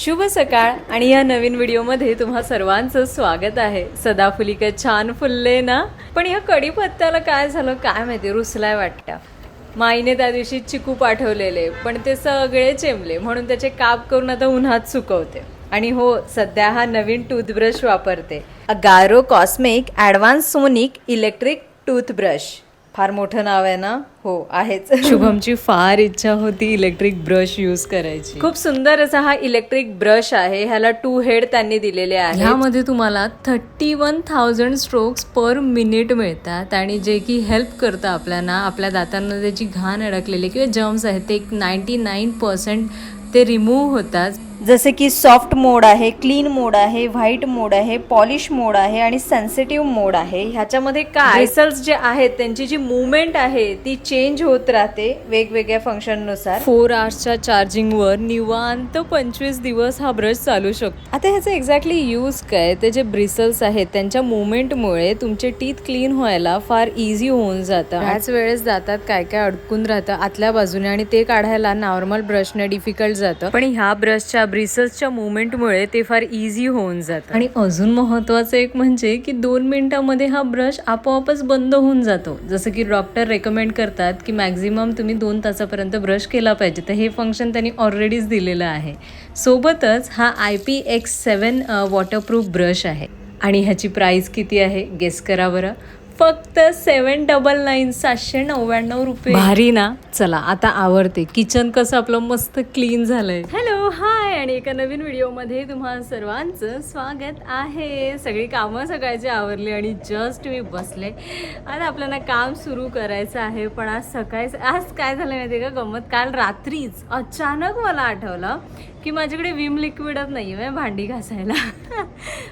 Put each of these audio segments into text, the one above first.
शुभ सकाळ आणि या नवीन व्हिडिओमध्ये तुम्हा सर्वांचं स्वागत आहे. सदाफुली काय छान फुलले ना? पण या कढीपत्त्याला काय झालं काय माहिती रुसलाय वाटतं. माईने त्या दिवशी चिकू पाठवलेले पण ते सगळे चेंबले म्हणून त्याचे काप करून आता उन्हात सुकवते. आणि हो सध्या हा नवीन टूथब्रश वापरते. गारो cosmic advance sonic electric toothbrush. फार मोठं नाव आहे ना? हो आहेच. शुभमची फार इच्छा होती इलेक्ट्रिक ब्रश यूज करायची. खूप सुंदर असा हा इलेक्ट्रिक ब्रश आहे. ह्याला टू हेड त्यांनी दिलेले आहे ह्यामध्ये तुम्हाला thirty one thousand strokes per minute मिळतात आणि जे की हेल्प करतं आपल्याला आपल्या दातांमध्ये जी घाण अडकलेली किंवा जर्म्स आहेत ते एक नाईन्टी नाईन पर्सेंट ते रिमूव्ह होतात. जसे की सॉफ्ट मोड आहे क्लीन मोड आहे व्हाईट मोड आहे पॉलिश मोड आहे आणि सेन्सिटिव्ह मोड आहे. ह्याच्यामध्ये काय? रिसल्ट जे आहेत त्यांची जी मुवमेंट आहे ती चेंज होत राहते वेगवेगळ्या फंक्शननुसार. फोर आवर्सच्या चार्जिंगवर निवांत पंचवीस दिवस हा ब्रश चालू शकतो. आता ह्याचं एक्झॅक्टली यूज काय? ते जे ब्रिसल्स आहेत त्यांच्या मुवमेंटमुळे तुमचे टीथ क्लीन व्हायला फार इझी होऊन जातं. ह्याच वेळेस जातात काय काय अडकून राहतं आतल्या बाजूने आणि ते काढायला नॉर्मल ब्रशने डिफिकल्ट जातं. पण ह्या ब्रशच्या ब्रिसल्सच्या मुवमेंटमुळे ते फार इझी होऊन जातं आणि अजून महत्वाचं एक म्हणजे की दोन मिनिटांमध्ये हा ब्रश आपोआपच बंद होऊन जातो. जसं की डॉक्टर रेकमेंड करतात की मॅक्झिमम तुम्ही दोन तासापर्यंत ब्रश केला पाहिजे. तर हे फंक्शन त्यांनी ऑलरेडीच दिलेलं आहे. सोबतच हा I P X seven waterproof brush आहे. आणि ह्याची प्राइस किती आहे? गेस करा बरं. फक्त सेवन डबल नाईन सातशे नव्याण्णव रुपये. भारी ना? चला आता आवडते. किचन कसं आपलं मस्त क्लीन झालंय. हॅलो हाय आणि एका नवीन व्हिडिओमध्ये तुम्हा सर्वांचं स्वागत आहे. सगळी कामं सकाळची आवरली आणि जस्ट मी बसले. आता आपल्याला काम सुरू करायचं आहे पण आज सकाळी आज काय झालं माहिती का गंमत? काल रात्रीच अचानक मला आठवलं की माझ्याकडे विम लिक्विडच नाही आहे भांडी घासायला.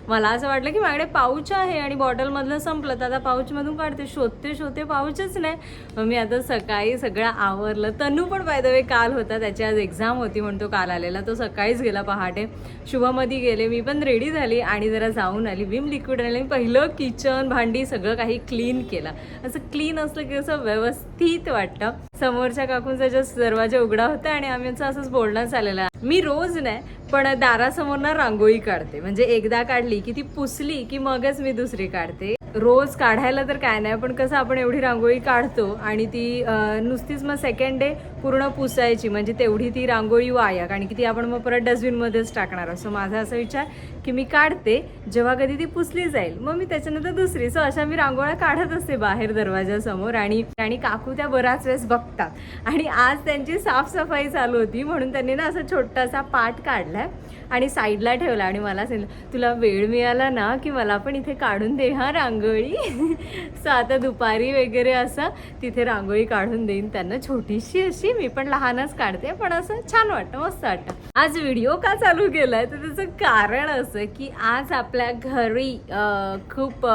मला असं वाटलं की माझ्याकडे पाऊच आहे आणि बॉटलमधलं संपलं. तर आता पाऊचमधून काढते. शोधते शोधते पाऊचच नाही. मग मी आता सकाळी सगळं आवरलं. तनू पण पाहिजे वे काल होता. त्याची आज एक्झाम होती म्हणतो काल आलेला. तो सकाळीच गेला पहाटे. शुभमधी गेले मी पण रेडी झाली आणि जरा जाऊन आली. विम लिक्विड आणि पहिलं किचन भांडी सगळं काही क्लीन केलं. असं क्लीन असलं की असं व्यवस्थित वाटतं. समोरच्या काकूंचा जस्ट दरवाजा उघडा होता आणि आम्ही असंच बोलणं चाललेलं आहे. मी रोज नाही पण दारासमोर ना रांगोळी काढते. म्हणजे एकदा काढली की ती पुसली की मगच मी दुसरी काढते. रोज काढायला तर काय नाही पण कसं आपण एवढी रांगोळी काढतो आणि ती नुसतीच मग सेकंड डे पूर्ण पुसायची म्हणजे तेवढी ती रांगोळी वाया कारण की ती आपण मग परत डस्टबिनमध्येच टाकणार. असो माझा असा विचार की मी काढते जेव्हा कधी ती पुसली जाईल मग मी त्याच्यानंतर दुसरी. सो अशा मी रांगोळ्या काढत असते बाहेर दरवाजासमोर आणि आणि काकू त्या बराच वेळेस बघतात. आणि आज त्यांची साफसफाई चालू होती म्हणून त्यांनी ना असा छोटासा पाट काढलाय आणि साईडला ठेवला आणि मला सांगितलं तुला वेळ मिळाला ना की मला पण इथे काढून दे हा रांगोळी. सो आता दुपारी वगैरे असं तिथे रांगोळी काढून देईन त्यांना. छोटीशी अशी मी पण लहानच काढते पण असं छान वाटतं मस्त वाटतं. आज व्हिडिओ का चालू केला आहे तर त्याचं कारण असं की आज आपल्या घरी खूप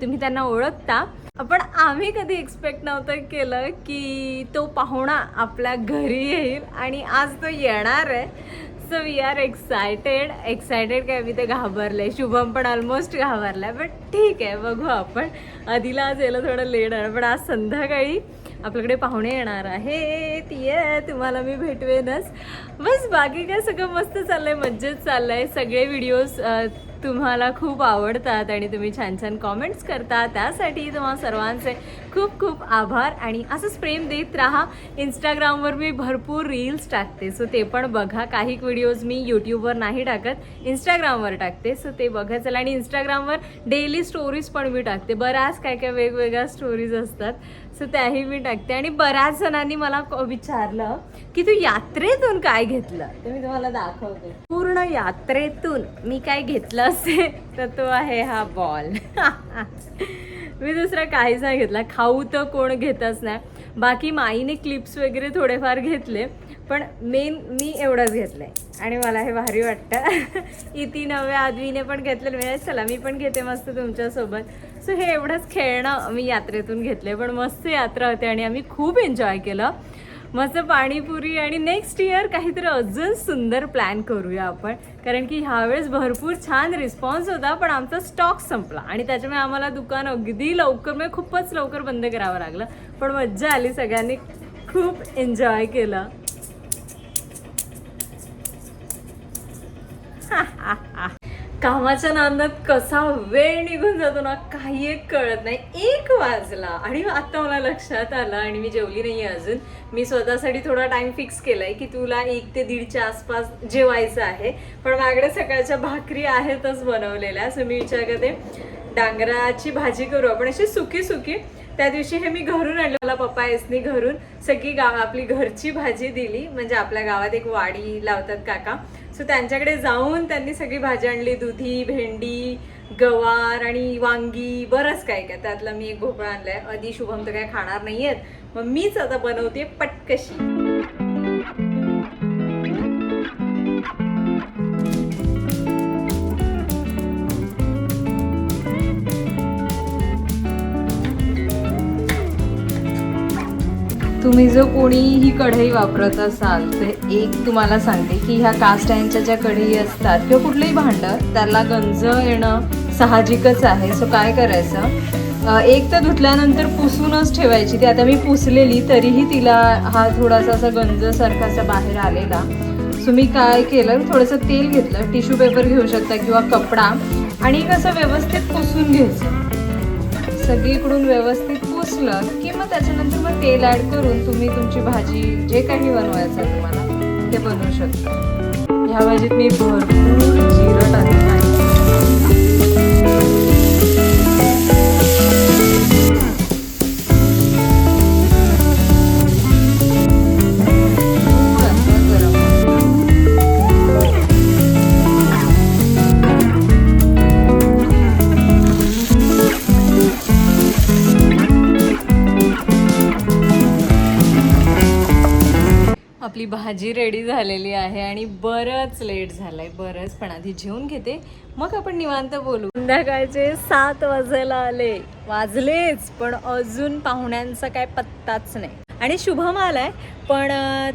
तुम्ही त्यांना ओळखता. पण आम्ही कधी एक्सपेक्ट नव्हतं केलं की तो पाहुणा आपल्या घरी येईल आणि आज तो येणार आहे. So we are excited excited काय मी ते घाबरले. शुभम पण ऑलमोस्ट घाबरलाय बट ठीक आहे बघू आपण. आधीला आज यायला थोडं लेट आहे पण आज संध्याकाळी आपल्याकडे पाहुणे येणार आहेत. ये तुम्हाला मी भेटवेनच. बस बाकी काय? सगळं मस्त चाललंय मज्जेत चाललंय. सगळे व्हिडिओज तुम्हाला खूप आवडतात आणि तुम्ही छान छान कॉमेंट्स करता. त्यासाठी तुम्हा सर्वांचे खूप खूप आभार आणि असंच प्रेम देत राहा. इंस्टाग्रामवर मी भरपूर रील्स टाकते सो ते पण बघा. काही व्हिडिओज मी यूट्यूबवर नाही टाकत इंस्टाग्रामवर टाकते सो ते बघा. चला आणि इंस्टाग्रामवर डेली स्टोरीज पण मी टाकते. बऱ्याच काय काय वेगवेगळ्या स्टोरीज असतात. सो त्याही मी टाकते. आणि बऱ्याच जणांनी मला विचारलं की तू यात्रेतून काय घेतलं? ते मी तुम्हाला दाखवते. पूर्ण यात्रेतून मी काय घेतलं असेल तर तो आहे हा बॉल मी दुसरा काहीच नाही घेतला. खाऊ तर कोण घेतच नाही. बाकी माईने क्लिप्स वगैरे थोडेफार घेतले पण मेन मी एवढंच घेतलं आहे आणि मला हे भारी वाटतं. इति नव्या आदवीने पण घेतलेलं म्हणजे चला मी पण घेते मस्त तुमच्यासोबत. सो हे एवढंच खेळणं मी यात्रेतून घेतले पण मस्त यात्रा होते आणि आम्ही खूप एन्जॉय केलं. मस्त पाणीपुरी आणि नेक्स्ट इयर काहीतरी अजून सुंदर प्लॅन करूया आपण. कारण की ह्यावेळेस भरपूर छान रिस्पॉन्स होता पण आमचा स्टॉक संपला. आणि त्याच्यामुळे आम्हाला दुकान अगदी लवकर म्हणजे खूपच लवकर बंद करावं लागलं. पण मज्जा आली सगळ्यांनी खूप एन्जॉय केलं. कामाच्या नांदात कसा वेळ निघून जातो ना काही एक कळत नाही. एक वाजला आणि आता मला लक्षात आलं आणि मी जेवली नाही अजून. मी स्वतःसाठी थोडा टाइम फिक्स केलाय की तुला एक ते दीडच्या आसपास जेवायचं आहे. पण माझ्याकडे सकाळच्या भाकरी आहेतच बनवलेल्या सो मी विचार करते. डांगराची भाजी करू आपण. अशी सुकी सुकी त्या दिवशी हे मी घरून आणलं. मला पप्पा एसनी घरून सगळी गाव आपली घरची भाजी दिली. म्हणजे आपल्या गावात एक वाडी लावतात काका. सो त्यांच्याकडे जाऊन त्यांनी सगळी भाजी आणली. दुधी भेंडी गवार आणि वांगी बरंच काय काय. त्यातला मी एक भोपळा आणलाय. आधी शुभम तर काय खाणार नाहीयेत. मग मीच आता बनवते पटकशी. तुम्ही जर कोणी ही कढई वापरत असाल तर एक तुम्हाला सांगते की ह्या कास्ट आयनच्या ज्या कढई असतात किंवा कुठलंही भांडं त्याला गंज येणं साहजिकच आहे. सो काय करायचं? एक तर धुतल्यानंतर पुसूनच ठेवायची. ती आता मी पुसलेली तरीही तिला हा थोडासा असा गंजसारखा असा बाहेर आलेला. सो मी काय केलं? थोडंसं तेल घेतलं. टिश्यू पेपर घेऊ शकता किंवा कपडा. आणि कसं व्यवस्थित पुसून घ्यायचं. सगळीकडून व्यवस्थित पुसलं त्याच्यानंतर मग तेल ॲड करून तुम्ही तुमची भाजी जे काही बनवायचं आहे तुम्हाला ते बनवू शकता. ह्या भाजीत मी भरपूर जिरं टाकलं आहे. आपली भाजी रेडी झालेली आहे आणि बरंच लेट झालंय. बरंच पण आधी जेवून घेते. मग आपण निवांत बोलू. संध्याकाळचे सात वाजायला आले. वाजलेच पण अजून पाहुण्यांचा काय पत्ताच नाही. आणि शुभम आलाय पण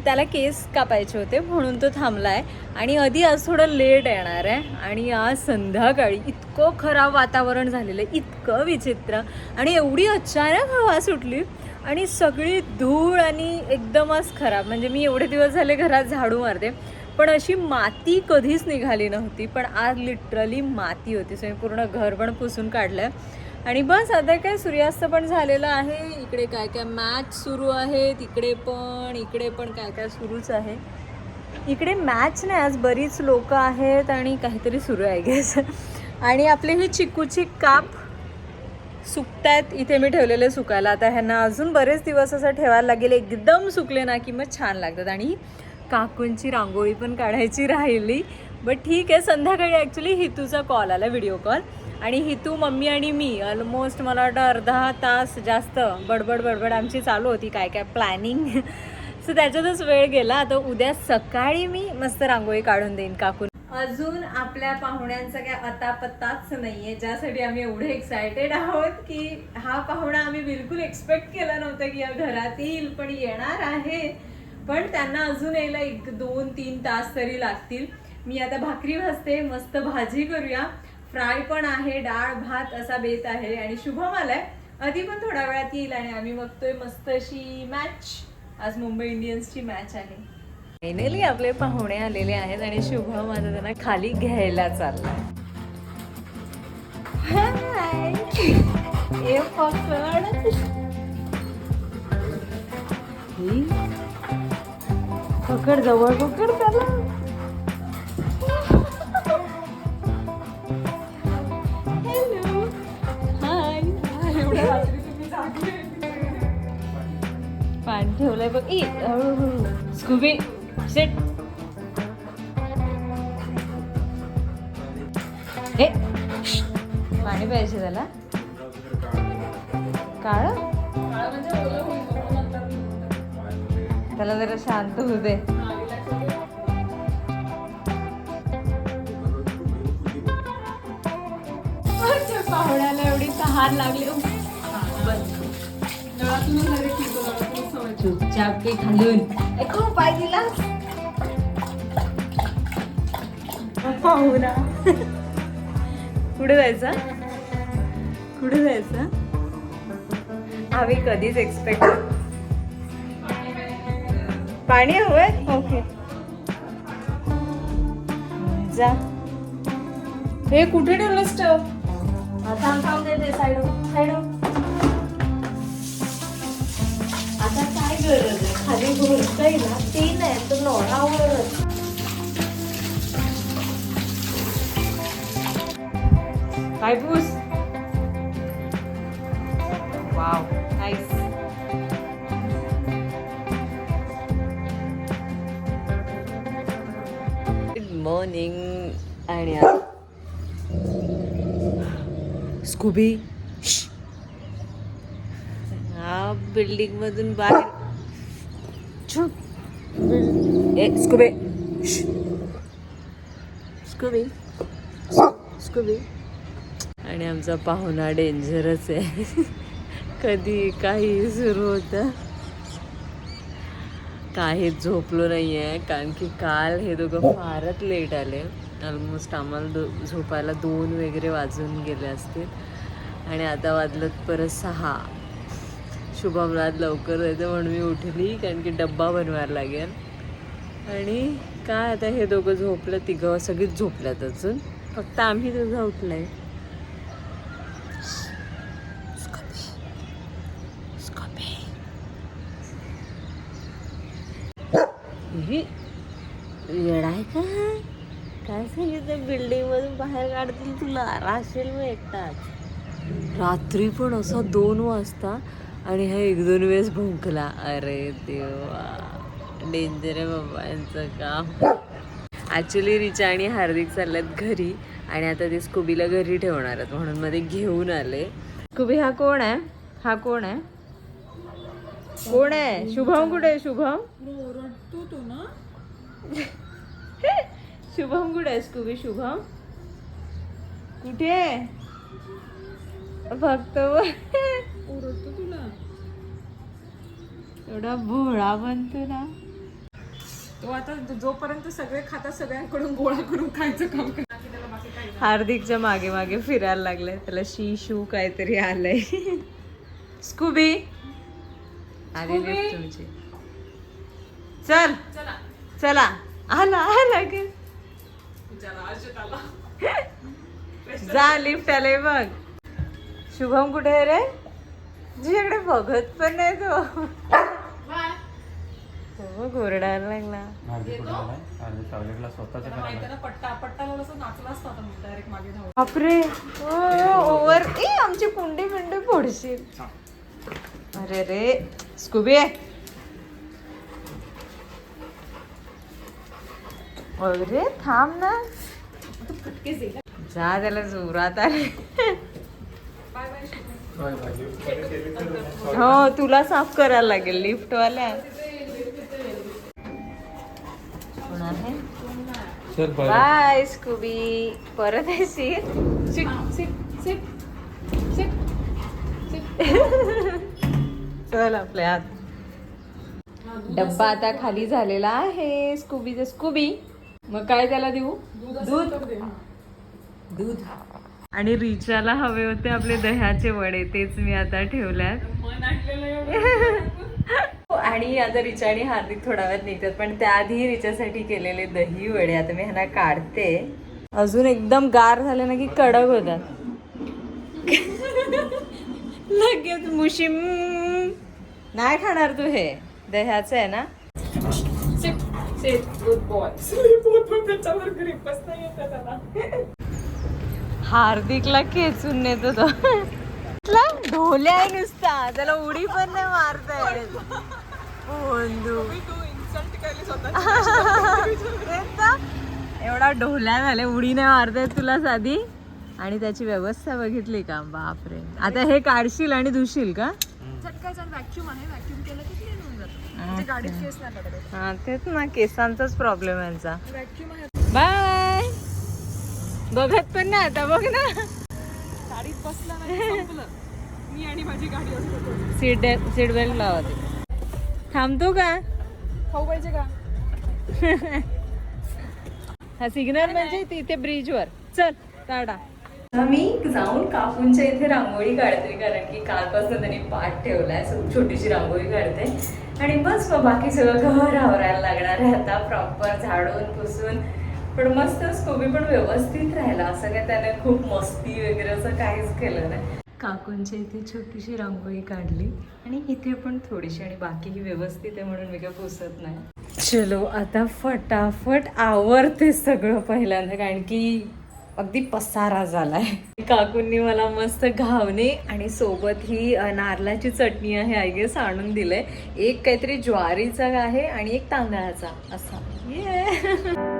त्याला केस कापायचे होते म्हणून तो थांबलाय. आणि आधी आज थोडं लेट येणार आहे. आणि आज संध्याकाळी इतकं खराब वातावरण झालेलं आहे इतकं विचित्र. आणि एवढी अचानक हवा सुटली आणि सगळी धूळ आणि एकदमच खराब. म्हणजे मी एवढे दिवस झाले घरात झाडू मारते. पण अशी माती कधीच निघाली नव्हती. पण आज लिटरली माती होती. सो मी पूर्ण घर पण पुसून काढलं आहे आणि बस आता काय सूर्यास्त पण झालेलं आहे. इकडे काय काय मॅच सुरू आहे तिकडे पण इकडे पण काय काय सुरूच आहे. इकडे मॅच नाही. आज बरीच लोक आहेत आणि काहीतरी सुरू आहे गेस आणि आपले ही चिकूची काप सुकतायत. इथे मी ठेवलेले सुकायला. आता ह्यांना अजून बरेच दिवस असं ठेवायला लागेल. एकदम सुकले ना की मग छान लागतात. आणि काकूंची रांगोळी पण काढायची राहिली. बट ठीक आहे संध्याकाळी ॲक्च्युली हितूचा कॉल आला व्हिडिओ कॉल आणि हितू मम्मी आणि मी ऑलमोस्ट मला वाटतं अर्धा तास जास्त बडबड बडबड आमची चालू होती. काय काय प्लॅनिंग सो त्याच्यातच वेळ गेला. आता उद्या सकाळी मी मस्त रांगोळी काढून देईन काकून. अजून आपल्या पाहुण्यांचा काय आता पत्ताच नाहीये ज्यासाठी आम्ही एवढे एक्सायटेड आहोत की हा पाहुणा आम्ही बिलकुल एक्सपेक्ट केला नव्हता की या घरात येईल पण येणार आहे. पण त्यांना अजून यायला एक दोन तीन तास तरी लागतील. मी आता भाकरी भाजते मस्त भाजी करूया. फ्राय पण आहे डाळ भात असा बेत आहे आणि शुभम आलाय. आधी पण थोड्या वेळात येईल आणि आम्ही बघतोय मस्त अशी मॅच आज मुंबई इंडियन्सची मॅच आहे. फायनली आपले पाहुणे आलेले आहेत आणि शुभम माझा त्यांना खाली घ्यायला चाललाय. हाय. पकड. पकड जवळ पकड त्याला. हॅलो हाय पाणी ठेवलंय बघ. ई हळूहळू. स्कूबी सेट ए. पाणी पाहिजे त्याला. काळ? त्याला जरा शांत होऊ दे. पाहुण्याला एवढी तहान लागली. चुपचाप की खालून. ऐकू पाय दिला पाहुणा. कुठे जायचं? कुठे जायचं? आम्ही कधीच एक्सपेक्ट पाणी हवंय? ओके जा. हे कुठे ठेवलं स्टव थांब थांब देते साईड साईड आता काय गरज आहे? खाली भरतय ना ते नाही तर नळावरच काय पूस वाव नाईस गुड मॉर्निंग आणि स्कूबी हा बिल्डिंग मधून बाहेर. छुप. ए स्कूबे स्कूबी स्कूबी आणि आमचा पाहुणा डेंजरच आहे. कधी काही सुरू होतं. काहीच झोपलो नाही आहे कारण की काल हे दोघं फारच लेट आले. ऑलमोस्ट आम्हाला दो झोपायला दोन वगैरे वाजून गेले असतील. आणि आता वाजलं परत सहा. शुभमला आज लवकर जायचं म्हणून मी उठली कारण की डब्बा बनवायला लागेल. आणि काय आता हे दोघं झोपलं तिघं सगळीच झोपल्यात अजून. फक्त आम्ही दोघं उठलं आहे येड आहे का? काय सांगितलं बिल्डिंगमधून बाहेर काढतील तुला. राहशील मग एकटाच. रात्री पण असा दोन वाजता आणि हा एक दोन वेळेस भुंकला. अरे देवा. डेंजर आहे बाबा यांचं काम. ॲक्च्युली रिचा आणि हार्दिक चालल्यात घरी आणि आता ते स्कूबीला घरी ठेवणार आहेत. म्हणून मध्ये घेऊन आले. स्कूबी हा कोण आहे? हा कोण आहे? कोण आहे? शुभम कुठे आहे? शुभम? शुभम कुठे आहे स्कूबी शुभम? कुठे? फक्त एवढा भोळा बनतो ना. तो आता जोपर्यंत सगळे खातात सगळ्यांकडून गोळा करून खायचं काम करणार की त्याला बाकी काही हार्दिकच्या मागे मागे फिरायला लागले. त्याला शी शू काहीतरी आलंय. स्कूबी? आली तुमची. चल. चला. चला. आला आला की चला अशत आला. जा लिफ्ट आले बघ. शुभम कुठे आहे रे? तुझ्याकडे बघत पण नाही तो. हो गोरडायला लागला. बापरे. ओव्हर ए आमची कुंडी पिंडी फोडशील अरे रे. स्कूबी आहे. अरे थांब ना. जा त्याला जोरात आले. बाय बाय हो तुला साफ करायला लागेल लिफ्ट वाल्या बाय. स्कूबी. परत येशील? चल आपल्या आत डब्बा आता खाली झालेला आहे स्कूबीचं. स्कूबी. मग काय त्याला देऊ? दूध दूध? आणि रिचाला हवे होते आपले दह्याचे वडे तेच मी आता ठेवल्यात. एवढं. आणि आता रिचा आणि हार्दिक थोडा वेळात निघतात पण त्याआधी रिचासाठी केलेले दही वडे आता मी ह्यांना काढते. अजून एकदम गार झाले ना की कडक होतात. लगेच मुशिम. नाही खाणार तू हे. दह्याचं आहे ना? गुड बॉय स्लीप होतो त्याच्यावर ग्रिपच नाही येत त्याला. हार्दिकला खेचून नेतो तो? ढोल्या आहे नुसता. त्याला उडी पण नाही मारता येत. इन्सल्ट केली स्वतः. एवढा ढोल्या झाले उडी नाही मारता येत तुला साधी. आणि त्याची व्यवस्था बघितली का? बापरे. आता हे काढशील आणि धुशील का? व्हॅक्यूम आहे व्हॅक्यूम हा तेच ना केसांचाच प्रॉब्लेम यांचा. बाय बघत पण नाही आता बघ ना. गाडीत बसला मी आणि माझी गाडी असतो सीट सीट बेल्ट लावा ते थांबतो का? खाऊ पाहिजे का? हा सिग्नल म्हणजे तिथे ब्रिजवर चल काढा मी जाऊन काकूंच्या इथे रांगोळी काढते कारण की कालपासून त्यांनी पाठ ठेवलाय. सो छोटीशी रांगोळी काढते. आणि बस मग बाकी सगळं घर आवरायला लागणार आहे आता प्रॉपर झाडून पुसून. पण मस्त स्कोबी पण व्यवस्थित राहिला असं काय त्याने खूप मस्ती वगैरे असं काहीच केलं नाही. काकूंच्या इथे छोटीशी रांगोळी काढली. आणि इथे पण थोडीशी आणि बाकी ही व्यवस्थित आहे म्हणून मी काय पुसत नाही. चलो आता फटाफट आवरते सगळं पहिल्यांदा कारण की अगदी पसारा झालाय. काकूंनी मला मस्त घावणे आणि सोबत ही नारळाची चटणी आहे आय गेस आणून दिलंय. एक काहीतरी ज्वारीचा आहे आणि एक तांदळाचा असा. ये